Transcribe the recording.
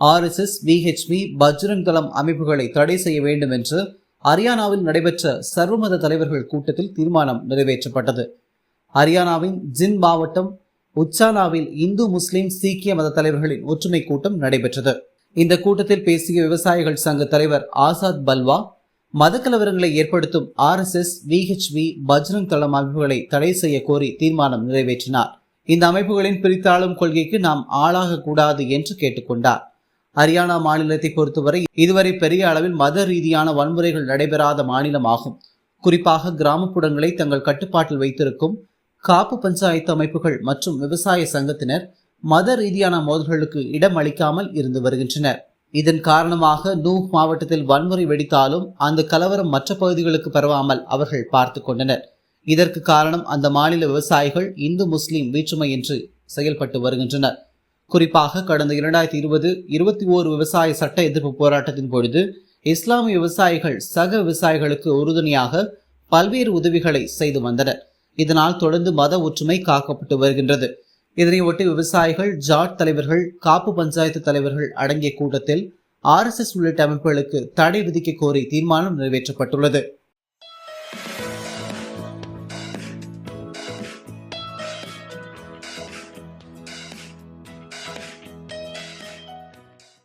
RSS VHP Bajrang தளம் அமைப்புகளை தடை செய்ய வேண்டும் என்று ஹரியானாவில் நடைபெற்ற சர்வமத தலைவர்கள் கூட்டத்தில் தீர்மானம் நிறைவேற்றப்பட்டது. ஹரியானாவின் ஜின் மாவட்டம் உச்சானாவில் இந்து முஸ்லிம் சீக்கிய மத தலைவர்களின் ஒற்றுமை கூட்டம் நடைபெற்றது. இந்த கூட்டத்தில் பேசிய விவசாயிகள் சங்க தலைவர் ஆசாத் பல்வா மதக்கலவரங்களை ஏற்படுத்தும் ஆர்எஸ்எஸ் விஹெச்பி பஜ்ரங் தளம் அமைப்புகளை தடை செய்ய கோரி தீர்மானம் நிறைவேற்றினார். இந்த அமைப்புகளின் பிரித்தாளும் கொள்கைக்கு நாம் ஆளாக கூடாது என்று கேட்டுக்கொண்டார். ஹரியானா மாநிலத்தை பொறுத்தவரை இதுவரை பெரிய அளவில் மத ரீதியான வன்முறைகள் நடைபெறாத மாநிலமாகும். குறிப்பாக கிராமப்புறங்களை தங்கள் கட்டுப்பாட்டில் வைத்திருக்கும் காப்பு பஞ்சாயத்து அமைப்புகள் மற்றும் விவசாய சங்கத்தினர் மத ரீதியான மோதல்களுக்கு இடம் அளிக்காமல் இருந்து வருகின்றனர். இதன் காரணமாக நூஹ் மாவட்டத்தில் வன்முறை வெடித்தாலும் அந்த கலவரம் மற்ற பகுதிகளுக்கு பரவாமல் அவர்கள் பார்த்து கொண்டனர். இதற்கு காரணம் அந்த மாநில விவசாயிகள் இந்து முஸ்லிம் என்று செயல்பட்டு வருகின்றனர். குறிப்பாக கடந்த இரண்டாயிரத்தி இருபது இருபத்தி ஓரு விவசாய சட்ட எதிர்ப்பு போராட்டத்தின் பொழுது இஸ்லாமிய விவசாயிகள் சக விவசாயிகளுக்கு உறுதுணையாக பல்வேறு உதவிகளை செய்து வந்தனர். இதனால் தொடர்ந்து மத ஒற்றுமை காக்கப்பட்டு வருகின்றது. இதனையொட்டி விவசாயிகள் ஜாட் தலைவர்கள் காப்பு பஞ்சாயத்து தலைவர்கள் அடங்கிய கூட்டத்தில் ஆர்எஸ்எஸ் உள்ளிட்ட அமைப்புகளுக்கு தடை விதிக்க கோரி தீர்மானம் நிறைவேற்றப்பட்டுள்ளது.